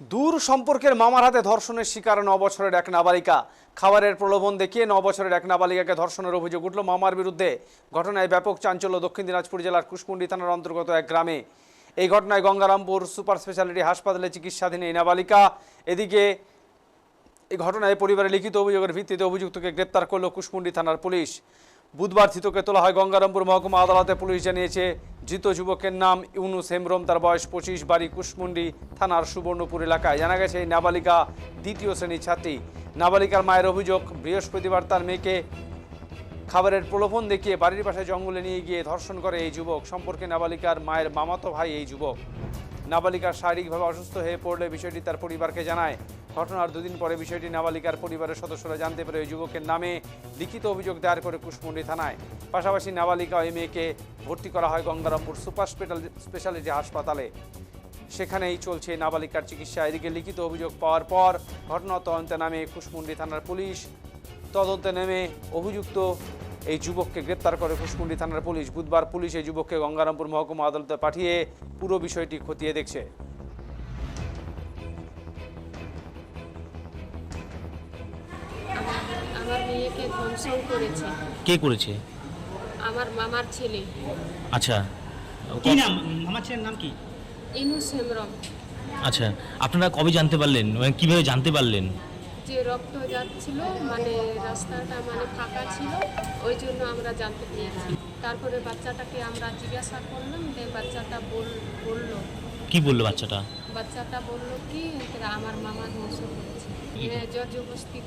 দূর সম্পর্কের মামার হাতে ধর্ষণের শিকার ন বছরের এক নাবালিকা। খাবারের প্রলোভন দেখিয়ে ন বছরের এক নাবালিকাকে ধর্ষণের অভিযোগ উঠল মামার বিরুদ্ধে। ঘটনায় ব্যাপক চাঞ্চল্য দক্ষিণ দিনাজপুর জেলার কুশমুন্ডি থানার অন্তর্গত এক গ্রামে। এই ঘটনায় গঙ্গারামপুর সুপার স্পেশালিটি হাসপাতালে চিকিৎসাধীন এই নাবালিকা। এদিকে এই ঘটনায় পরিবারের লিখিত অভিযোগের ভিত্তিতে অভিযুক্তকে গ্রেপ্তার করল কুশমুন্ডি থানার পুলিশ। বুধবার ধৃতকে তোলা হয় গঙ্গারামপুর মহকুমা আদালতে। পুলিশ জানিয়েছে ধৃত যুবকের নাম ইউনুস হেমরম তার বয়স পঁচিশ, বাড়ি কুশমুন্ডি থানার সুবর্ণপুর এলাকায়। জানা গেছে, এই নাবালিকা দ্বিতীয় শ্রেণির ছাত্রী। নাবালিকার মায়ের অভিযোগ, বৃহস্পতিবার তার মেয়েকে খাবারের প্রলোভন দেখিয়ে বাড়ির পাশে জঙ্গলে নিয়ে গিয়ে ধর্ষণ করে এই যুবক। সম্পর্কে নাবালিকার মায়ের মামাতো ভাই এই যুবক। নাবালিকার শারীরিকভাবে অসুস্থ হয়ে পড়লে বিষয়টি তার পরিবারকে জানায়। ঘটনার দুদিন পরে বিষয়টি নাবালিকার পরিবারের সদস্যরা জানতে পেরে ওই যুবকের নামে লিখিত অভিযোগ দায়ের করে কুশমুন্ডি থানায়। পাশাপাশি নাবালিকা ওই মেয়েকে ভর্তি করা হয় গঙ্গারামপুর সুপার স্পেশাল স্পেশালিটি হাসপাতালে। সেখানেই চলছে নাবালিকার চিকিৎসা। এদিকে লিখিত অভিযোগ পাওয়ার পর ঘটনা তদন্তে নামে কুশমুন্ডি থানার পুলিশ। তদন্তে নেমে অভিযুক্ত এই যুবককে গ্রেপ্তার করে কুশমুন্ডি থানার পুলিশ। বুধবার পুলিশ এই যুবককে গঙ্গারামপুর মহকুমা আদালতে পাঠিয়ে পুরো বিষয়টি খতিয়ে দেখছে। আমার মেয়েকে করেছে। কে করেছে? আমার মামার ছেলে। আচ্ছা। কি নাম? আমার ছেলের নাম কি? ইনুস হেমরম আচ্ছা আপনারা কবে জানতে পারলেন? মানে কীভাবে জানতে পারলেন? যে রক্ত যাচ্ছিল মানে রাস্তাটা মানে ফাঁকা ছিল ওই জন্য আমরা জানতে পেরেছি তারপরে বাচ্চাটাকে আমরা জিজ্ঞাসা করলাম যে বাচ্চাটা বল বলল। কি বলল বাচ্চাটা? বাচ্চাটা বলল কি আমার মামা ধ্বংস করেছে হ্যাঁ জর্জবস্তি